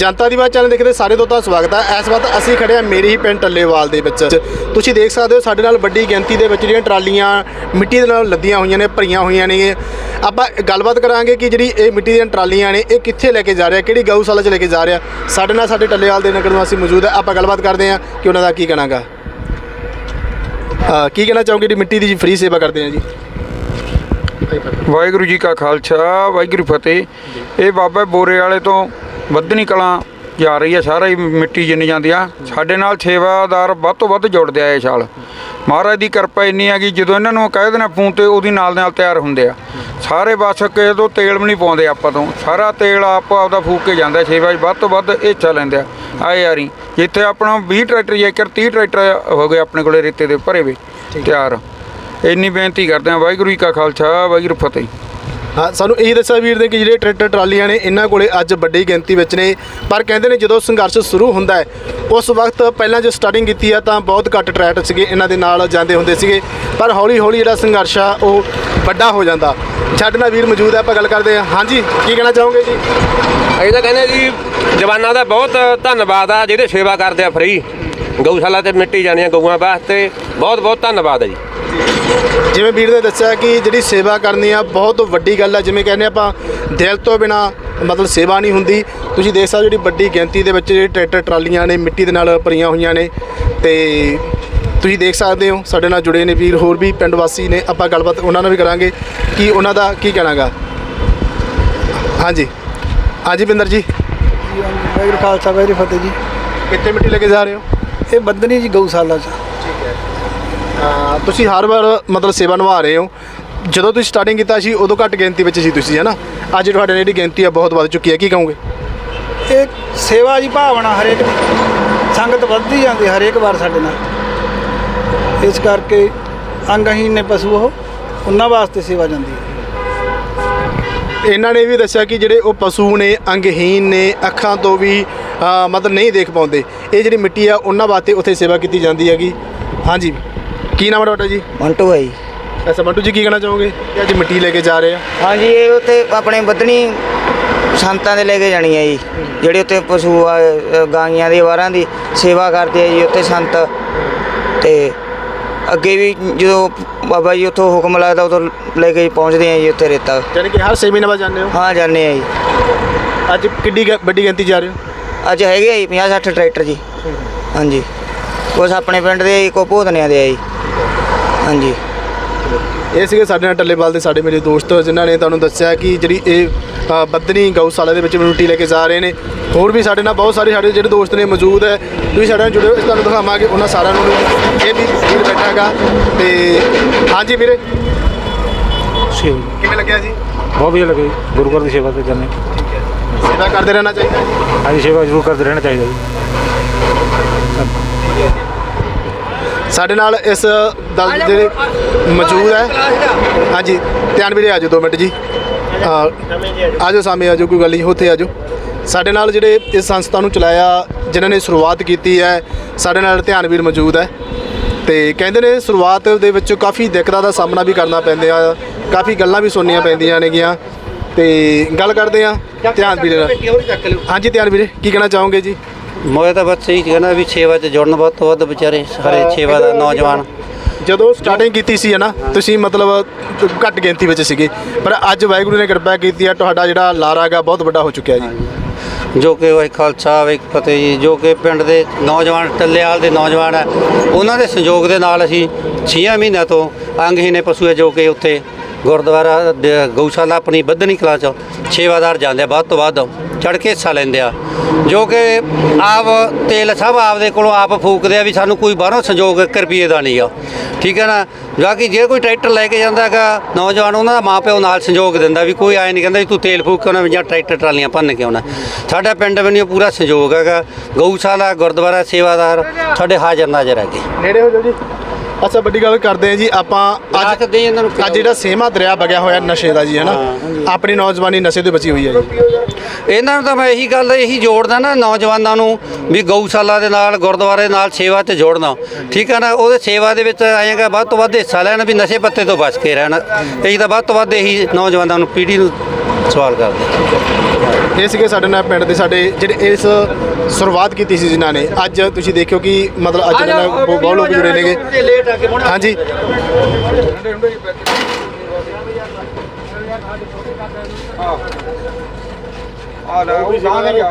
ਜਨਤਾ ਦੀ ਬਾਤ channel ਦੇਖਦੇ ਸਾਰੇ ਦੋਸਤਾਂ ਦਾ ਸਵਾਗਤ ਹੈ। ਇਸ ਵਕਤ ਅਸੀਂ ਖੜੇ ਹਾਂ ਮੇਰੀ ਹੀ ਪਿੰਡ ਟੱਲੇਵਾਲ ਦੇ ਵਿੱਚ। ਤੁਸੀਂ ਦੇਖ ਸਕਦੇ ਹੋ ਸਾਡੇ ਨਾਲ ਵੱਡੀ ਗਿਣਤੀ ਦੇ ਵਿੱਚ ਜਿਹੜੀਆਂ ਟਰਾਲੀਆਂ, ਮਿੱਟੀ ਦੇ ਨਾਲ ਲੱਦੀਆਂ ਹੋਈਆਂ ਨੇ, ਭਰੀਆਂ ਹੋਈਆਂ ਨੇ। ਆਪਾਂ ਗੱਲਬਾਤ ਕਰਾਂਗੇ ਕਿ ਜਿਹੜੀ ਇਹ ਮਿੱਟੀ ਦੀਆਂ ਟਰਾਲੀਆਂ ਨੇ, ਇਹ ਕਿੱਥੇ ਲੈ ਕੇ ਜਾ ਰਿਹਾ, ਕਿਹੜੀ ਗਊਸ਼ਾਲਾ 'ਚ ਲੈ ਕੇ ਜਾ ਰਿਹਾ। ਸਾਡੇ ਨਾਲ ਸਾਡੇ ਟੱਲੇਵਾਲ ਦੇ ਨਗਰ ਨਿਵਾਸੀ ਮੌਜੂਦ ਹੈ। ਆਪਾਂ ਗੱਲਬਾਤ ਕਰਦੇ ਹਾਂ ਕਿ ਉਹਨਾਂ ਦਾ ਕੀ ਕਹਿਣਾਗਾ। ਕੀ ਕਹਿਣਾ ਚਾਹੋਗੇ ਜਿਹੜੀ ਮਿੱਟੀ ਦੀ ਫ੍ਰੀ ਸੇਵਾ ਕਰਦੇ ਆ ਜੀ? ਵਾਹਿਗੁਰੂ ਜੀ ਕਾ ਖਾਲਸਾ, ਵਾਹਿਗੁਰੂ ਫਤਿਹ। ਇਹ ਬਾਬਾ ਬੋਰੇ ਵਾਲੇ ਤੋਂ ਵੱਧਣੀ ਕਲਾਂ ਜਾ ਰਹੀ ਹੈ, ਸਾਰਾ ਹੀ ਮਿੱਟੀ ਜਿੰਨੀ ਜਾਂਦੀ ਆ। ਸਾਡੇ ਨਾਲ ਸੇਵਾਦਾਰ ਵੱਧ ਤੋਂ ਵੱਧ ਜੁੜਦੇ ਆ ਇਸ ਸਾਲ। ਮਹਾਰਾਜ ਦੀ ਕਿਰਪਾ ਇੰਨੀ ਆ ਕਿ ਜਦੋਂ ਇਹਨਾਂ ਨੂੰ ਕਹਿ ਦੇਣਾ ਫੋਨ ਤੇ, ਉਹਦੀ ਨਾਲ ਨਾਲ ਤਿਆਰ ਹੁੰਦੇ ਆ। ਸਾਰੇ ਬਸ ਕਿਸੇ ਤੋਂ ਤੇਲ ਵੀ ਨਹੀਂ ਪਾਉਂਦੇ ਆਪਾਂ ਤੋਂ। ਸਾਰਾ ਤੇਲ ਆਪ ਆਪਦਾ ਫੂਕ ਕੇ ਜਾਂਦਾ, ਸੇਵਾ 'ਚ ਵੱਧ ਤੋਂ ਵੱਧ ਹਿੱਸਾ ਲੈਂਦੇ ਆ। ਆਏ ਯਾਰੀ, ਜਿੱਥੇ ਆਪਣਾ 20 ਟਰੈਕਟਰ ਜੇਕਰ 30 ਟਰੈਕਟਰ ਹੋ ਗਏ ਆਪਣੇ ਕੋਲੇ ਰੇਤੇ ਦੇ ਭਰੇ ਵੇ, ਤਿਆਰ। ਇੰਨੀ ਬੇਨਤੀ ਕਰਦੇ ਆ, ਵਾਹਿਗੁਰੂ ਜੀ ਕਾ ਖਾਲਸਾ, ਵਾਹਿਗੁਰੂ ਫਤਿਹ। ਹਾਂ, ਸਾਨੂੰ ਇਹੀ ਦੱਸਿਆ ਵੀਰ ਨੇ ਕਿ ਜਿਹੜੇ ਟਰੈਕਟਰ ਟਰਾਲੀਆਂ ਨੇ, ਇਹਨਾਂ ਕੋਲੇ ਅੱਜ ਵੱਡੀ ਗਿਣਤੀ ਵਿੱਚ ਨੇ। ਪਰ ਕਹਿੰਦੇ ਨੇ ਜਦੋਂ ਸੰਘਰਸ਼ ਸ਼ੁਰੂ ਹੁੰਦਾ ਹੈ, ਉਸ ਵਕਤ ਪਹਿਲਾਂ ਜੇ ਸਟਾਰਟਿੰਗ ਕੀਤੀ ਆ ਤਾਂ ਬਹੁਤ ਘੱਟ ਟਰੈਕਟਰ ਸੀਗੇ, ਇਹਨਾਂ ਦੇ ਨਾਲ ਜਾਂਦੇ ਹੁੰਦੇ ਸੀਗੇ। ਪਰ ਹੌਲੀ ਹੌਲੀ ਜਿਹੜਾ ਸੰਘਰਸ਼ ਆ, ਉਹ ਵੱਡਾ ਹੋ ਜਾਂਦਾ। ਸਾਡੇ ਨਾਲ ਵੀਰ ਮੌਜੂਦ ਹੈ, ਆਪਾਂ ਗੱਲ ਕਰਦੇ ਹਾਂ। ਹਾਂਜੀ, ਕੀ ਕਹਿਣਾ ਚਾਹੋਗੇ ਜੀ? ਅਸੀਂ ਤਾਂ ਕਹਿੰਦੇ ਜੀ, ਜਵਾਨਾਂ ਦਾ ਬਹੁਤ ਧੰਨਵਾਦ ਆ ਜਿਹੜੇ ਸੇਵਾ ਕਰਦੇ ਆ ਫਰੀ ਗਊਸ਼ਾਲਾ ਤੇ ਮਿੱਟੀ ਜਾਣੀਆਂ ਗਊਆਂ ਵਾਸਤੇ ਬਹੁਤ ਬਹੁਤ ਧੰਨਵਾਦ ਆ ਜੀ। ਜਿਵੇਂ ਵੀਰ ਨੇ ਦੱਸਿਆ ਕਿ ਜਿਹੜੀ ਸੇਵਾ ਕਰਨੀ ਆ ਬਹੁਤ ਵੱਡੀ ਗੱਲ ਆ ਜਿਵੇਂ ਕਹਿੰਦੇ ਆਪਾਂ ਦਿਲ ਤੋਂ ਬਿਨਾ ਮਤਲਬ ਸੇਵਾ ਨਹੀਂ ਹੁੰਦੀ। ਤੁਸੀਂ ਦੇਖ ਸਕਦੇ ਜਿਹੜੀ ਵੱਡੀ ਗਿਣਤੀ ਦੇ ਵਿੱਚ ਜਿਹੜੇ ਟਰੈਕਟਰ ਟਰਾਲੀਆਂ ਨੇ ਮਿੱਟੀ ਦੇ ਨਾਲ ਭਰੀਆਂ ਹੋਈਆਂ ਨੇ। ਤੇ ਤੁਸੀਂ ਦੇਖ ਸਕਦੇ ਹੋ ਸਾਡੇ ਨਾਲ ਜੁੜੇ ਨੇ ਵੀਰ ਹੋਰ ਵੀ ਪਿੰਡ ਵਾਸੀ ਨੇ। ਆਪਾਂ ਗੱਲਬਾਤ ਉਹਨਾਂ ਨਾਲ ਵੀ ਕਰਾਂਗੇ ਕਿ ਉਹਨਾਂ ਦਾ ਕੀ ਕਹਿਣਾਗਾ ਹਾਂਜੀ। ਹਾਂਜੀ ਬਿੰਦਰ ਜੀ। ਵਾਹਿਗੁਰੂ ਖਾਲਸਾ ਵਾਹਿਗੁਰੂ ਫਤਿਹ ਜੀ। ਕਿੱਥੇ ਮਿੱਟੀ ਲੈ ਕੇ ਜਾ ਰਹੇ ਹੋ? ਇਹ ਬੰਦਨੀ ਜੀ ਗਊਸ਼ਾਲਾ ਚ। ਤੁਸੀਂ ਹਰ ਵਾਰ ਮਤਲਬ ਸੇਵਾ ਨਿਭਾ ਰਹੇ ਹੋ। ਜਦੋਂ ਤੁਸੀਂ ਸਟਾਰਟਿੰਗ ਕੀਤਾ ਸੀ ਉਦੋਂ ਘੱਟ ਗਿਣਤੀ ਵਿੱਚ ਸੀ ਤੁਸੀਂ ਹੈ ਨਾ ਅੱਜ ਤੁਹਾਡੇ ਨਾਲ ਜਿਹੜੀ ਗਿਣਤੀ ਆ ਬਹੁਤ ਵੱਧ ਚੁੱਕੀ ਹੈ। ਕੀ ਕਹੋਗੇ? ਇਹ ਸੇਵਾ ਦੀ ਭਾਵਨਾ ਹਰੇਕ ਦੀ ਸੰਗਤ ਵੱਧਦੀ ਜਾਂਦੀ ਹਰੇਕ ਵਾਰ ਸਾਡੇ ਨਾਲ। ਇਸ ਕਰਕੇ ਅੰਗਹੀਨ ਨੇ ਪਸ਼ੂ ਉਹ ਉਹਨਾਂ ਵਾਸਤੇ ਸੇਵਾ ਜਾਂਦੀ ਹੈ। ਇਹਨਾਂ ਨੇ ਵੀ ਦੱਸਿਆ ਕਿ ਜਿਹੜੇ ਉਹ ਪਸ਼ੂ ਨੇ ਅੰਗਹੀਨ ਨੇ ਅੱਖਾਂ ਤੋਂ ਵੀ ਮਤਲਬ ਨਹੀਂ ਦੇਖ ਪਾਉਂਦੇ। ਇਹ ਜਿਹੜੀ ਮਿੱਟੀ ਆ ਉਹਨਾਂ ਵਾਸਤੇ ਉੱਥੇ ਸੇਵਾ ਕੀਤੀ ਜਾਂਦੀ ਹੈਗੀ। ਹਾਂਜੀ। ਕੀ ਨਾਮ ਹੈ ਤੁਹਾਡਾ ਜੀ? ਮੰਟੂ ਭਾਈ ਐਸਾ ਮੰਟੂ ਜੀ ਕੀ ਕਹਿਣਾ ਚਾਹੋਗੇ? ਕਿ ਅੱਜ ਮਿੱਟੀ ਲੈ ਕੇ ਜਾ ਰਹੇ ਆ। ਹਾਂਜੀ ਇਹ ਉੱਥੇ ਆਪਣੇ ਬੱਦਣੀ ਸੰਤਾਂ ਦੇ ਲੈ ਕੇ ਜਾਣੀ ਹੈ ਜੀ। ਜਿਹੜੇ ਉੱਥੇ ਪਸ਼ੂ ਆ, ਅ, ਗਾਈਆਂ ਦੀ ਵਾਰਾਂ ਦੀ ਸੇਵਾ ਕਰਦੇ ਆ ਜੀ ਉੱਥੇ ਸੰਤ। ਤੇ ਅੱਗੇ ਵੀ ਜਦੋਂ ਬਾਬਾ ਜੀ ਉੱਥੋਂ ਹੁਕਮ ਲੱਗਦਾ ਉਦੋਂ ਲੈ ਕੇ ਪਹੁੰਚਦੇ ਆ ਜੀ ਉੱਥੇ ਰੇਤਾ। ਯਾਨੀ ਕਿ ਹਰ 6 ਮਹੀਨੇ ਬਾਅਦ ਜਾਂਦੇ ਹੋ? ਹਾਂ ਜਾਂਦੇ ਆ ਜੀ। ਅੱਜ ਕਿੱਡੀ ਗ- ਵੱਡੀ ਗਿਣਤੀ ਜਾ ਰਹੇ ਹੋ? ਅੱਜ ਹੈਗੇ ਆ ਜੀ 50 60 ਟਰੈਕਟਰ ਜੀ। ਹਾਂਜੀ। ਕੁਛ ਆਪਣੇ ਪਿੰਡ ਦੇ ਕੋ ਭੋਦਨਿਆਂ ਦੇ ਆ ਜੀ। ਹਾਂਜੀ। ਇਹ ਸੀਗੇ ਸਾਡੇ ਨਾਲ ਟੱਲੇਵਾਲ ਦੇ ਸਾਡੇ ਮੇਰੇ ਦੋਸਤ ਜਿਨ੍ਹਾਂ ਨੇ ਤੁਹਾਨੂੰ ਦੱਸਿਆ ਕਿ ਜਿਹੜੀ ਇਹ ਅ, ਬੱਦਨੀ ਗਊਸ਼ਾਲਾ ਦੇ ਵਿੱਚ ਮਿੱਟੀ ਲੈ ਕੇ ਜਾ ਰਹੇ ਨੇ। ਹੋਰ ਵੀ ਸਾਡੇ ਨਾਲ ਬਹੁਤ ਸਾਰੇ ਸਾਡੇ ਜਿਹੜੇ ਦੋਸਤ ਨੇ ਮੌਜੂਦ ਹੈ ਤੁਸੀਂ ਸਾਡੇ ਨਾਲ ਜੁੜਿਓ ਇਸ ਤੁਹਾਨੂੰ ਦਿਖਾਵਾਂਗੇ ਉਹਨਾਂ ਸਾਰਿਆਂ ਨੂੰ ਵੀ। ਇਹ ਵੀ ਵੀਰ ਬੈਠਾ ਹੈਗਾ। ਤੇ ਹਾਂਜੀ ਵੀਰੇ। ਸੇਵਾ। ਕਿਵੇਂ ਲੱਗਿਆ ਜੀ? ਬਹੁਤ ਵਧੀਆ ਲੱਗੇ ਗੁਰੂ ਘਰ ਦੀ ਸੇਵਾ ਤੇ ਕਰਨੀ ਸੇਵਾ ਕਰਦੇ ਰਹਿਣਾ ਚਾਹੀਦਾ ਜੀ। ਹਾਂਜੀ ਸੇਵਾ ਜ਼ਰੂਰ ਕਰਦੇ ਰਹਿਣਾ ਚਾਹੀਦਾ ਜੀ। ਸਾਡੇ ਨਾਲ ਇਸ ਦਲ ਦੇ ਜਿਹੜੇ ਮੌਜੂਦ ਹੈ। ਹਾਂਜੀ ਧਿਆਨ ਵੀਰੇ ਆਜੋ 2 ਮਿੰਟ ਜੀ। ਆਜੋ ਸਾਹਮਣੇ ਆਜੋ ਕੋਈ ਗੱਲ ਨਹੀਂ ਉੱਥੇ ਆਜੋ। ਸਾਡੇ ਨਾਲ ਜਿਹੜੇ ਇਸ ਸੰਸਥਾ ਨੂੰ ਚਲਾਇਆ ਜਿਨ੍ਹਾਂ ਨੇ ਸ਼ੁਰੂਆਤ ਕੀਤੀ ਹੈ ਸਾਡੇ ਨਾਲ ਧਿਆਨ ਵੀਰ ਮੌਜੂਦ ਹੈ। ਤੇ ਕਹਿੰਦੇ ਨੇ ਸ਼ੁਰੂਆਤ ਦੇ ਵਿੱਚ ਕਾਫੀ ਦਿੱਕਤਾਂ ਦਾ ਸਾਹਮਣਾ ਵੀ ਕਰਨਾ ਪੈਂਦਾ ਆ ਕਾਫੀ ਗੱਲਾਂ ਵੀ ਸੁਣਨੀਆਂ ਪੈਂਦੀਆਂ ਨੇਗੀਆਂ। ਤੇ ਗੱਲ ਕਰਦੇ ਆ ਧਿਆਨ ਵੀਰੇ ਹਾਂਜੀ ਧਿਆਨ ਵੀਰੇ ਕੀ ਕਹਿਣਾ ਚਾਹੋਗੇ ਜੀ? ਮੈਂ ਤਾਂ ਬਸ ਇਹੀ ਕਹਿੰਦਾ ਵੀ ਸੇਵਾ 'ਚ ਜੁੜਨ ਵੱਧ ਤੋਂ ਵੱਧ ਵਿਚਾਰੇ ਸਾਰੇ ਸੇਵਾ ਦਾ ਨੌਜਵਾਨ। ਜਦੋਂ ਸਟਾਰਟਿੰਗ ਕੀਤੀ ਸੀ ਹੈ ਨਾ ਤੁਸੀਂ ਮਤਲਬ ਘੱਟ ਗਿਣਤੀ ਵਿੱਚ ਸੀਗੇ ਪਰ ਅੱਜ ਵਾਹਿਗੁਰੂ ਨੇ ਕਿਰਪਾ ਕੀਤੀ ਹੈ ਤੁਹਾਡਾ ਜਿਹੜਾ ਲਾਰਾ ਹੈਗਾ ਬਹੁਤ ਵੱਡਾ ਹੋ ਚੁੱਕਿਆ ਜੀ। ਜੋ ਕਿ ਵਾਹਿ ਖਾਲਸਾ ਵਾਹਿ ਫਤਿਹ ਜੀ ਜੋ ਕਿ ਪਿੰਡ ਦੇ ਨੌਜਵਾਨ ਟੱਲੇਵਾਲ ਦੇ ਨੌਜਵਾਨ ਹੈ ਉਹਨਾਂ ਦੇ ਸੰਯੋਗ ਦੇ ਨਾਲ ਅਸੀਂ 6 ਮਹੀਨਿਆਂ ਤੋਂ ਅੰਗਹੀਨੇ ਪਸ਼ੂ ਹੈ ਜੋ ਕਿ ਉੱਥੇ ਗੁਰਦੁਆਰਾ ਦ- ਗਊਸ਼ਾਲਾ ਆਪਣੀ ਬੱਧਨੀ ਕਲਾਂ ਚ ਸੇਵਾਦਾਰ ਜਾਂਦੇ ਆ, ਵੱਧ ਤੋਂ ਵੱਧ ਚੜ ਕੇ ਹਿੱਸਾ ਲੈਂਦੇ ਆ। ਜੋ ਕਿ ਆਪ ਤੇਲ ਸਭ ਆਪਦੇ ਕੋਲੋਂ ਆਪ ਫੂਕਦੇ ਆ ਵੀ ਸਾਨੂੰ ਕੋਈ ਬਾਹਰੋਂ ਸੰਯੋਗ ਇੱਕ ਰੁਪਈਏ ਦਾ ਨਹੀਂ ਆ। ਠੀਕ ਹੈ ਨਾ? ਬਾਕੀ ਜੇ ਕੋਈ ਟਰੈਕਟਰ ਲੈ ਕੇ ਜਾਂਦਾ ਹੈਗਾ, ਨੌਜਵਾਨ ਉਹਨਾਂ ਦਾ ਮਾਪਿਓ ਨਾਲ ਸੰਯੋਗ ਦਿੰਦਾ ਵੀ ਕੋਈ ਆਏ ਨਹੀਂ ਕਹਿੰਦਾ ਵੀ ਤੂੰ ਤੇਲ ਫੂਕ ਕੇ ਆਉਣਾ ਵੀ ਜਾਂ ਟਰੈਕਟਰ ਟਰਾਲੀਆਂ ਭੰਨ ਕੇ ਆਉਣਾ। ਸਾਡਾ ਪਿੰਡ ਵੀ ਪੂਰਾ ਸੰਯੋਗ ਹੈਗਾ। ਗਊਸ਼ਾਲਾ, ਗੁਰਦੁਆਰਾ, ਸੇਵਾਦਾਰ ਸਾਡੇ ਹਾਜ਼ਰ ਨਾਜ਼ਰ ਹੈਗੇ। ਨੇੜੇ ਹੋ ਜਾਓ ਜੀ। ਅੱਛਾ ਵੱਡੀ ਗੱਲ ਕਰਦੇ ਆ ਜੀ ਆਪਾਂ ਅੱਜ ਇਹਨਾਂ ਨੂੰ ਅੱਜ ਜਿਹੜਾ ਸੇਮਾ ਦਰਿਆ ਵਗਿਆ ਹੋਇਆ ਨਸ਼ੇ ਦਾ ਜੀ ਹੈ ਨਾ ਆਪਣੀ ਨੌਜਵਾਨੀ ਨਸ਼ੇ ਤੋਂ ਬਚੀ ਹੋਈ ਹੈ ਜੀ। ਇਹਨਾਂ ਨੂੰ ਤਾਂ ਮੈਂ ਇਹੀ ਗੱਲ ਇਹੀ ਜੋੜਦਾ ਨਾ ਨੌਜਵਾਨਾਂ ਨੂੰ ਵੀ ਗਊਸ਼ਾਲਾ ਦੇ ਨਾਲ ਗੁਰਦੁਆਰੇ ਨਾਲ ਸੇਵਾ ਤੇ ਜੋੜਨਾ। ਠੀਕ ਹੈ ਨਾ ਉਹਦੇ ਸੇਵਾ ਦੇ ਵਿੱਚ ਆਏਗਾ ਵੱਧ ਤੋਂ ਵੱਧ ਹਿੱਸਾ ਲੈਣ ਵੀ ਨਸ਼ੇ ਪੱਤੇ ਤੋਂ ਬਚ ਕੇ ਰਹਿਣ। ਇਹੀ ਤਾਂ ਵੱਧ ਤੋਂ ਵੱਧ ਇਹੀ ਨੌਜਵਾਨਾਂ ਨੂੰ ਪੀੜ੍ਹੀ ਨੂੰ ਸਵਾਲ ਕਰਦੇ ਇਹ ਸੀਗੇ ਸਾਡੇ ਨਾਲ ਪਿੰਡ ਦੇ ਸਾਡੇ ਜਿਹੜੇ ਇਸ ਸ਼ੁਰੂਆਤ ਕੀਤੀ ਸੀ ਜਿਨ੍ਹਾਂ ਨੇ। ਅੱਜ ਤੁਸੀਂ ਦੇਖਿਓ ਕਿ ਮਤਲਬ ਅੱਜ ਇਹਨਾਂ ਨਾਲ ਬਹੁਤ ਲੋਕ ਜੁੜੇ ਨੇਗੇ। ਹਾਂਜੀ। ਆ ਲੈ ਉਹ ਸਾਹਮਣੇ ਜਾ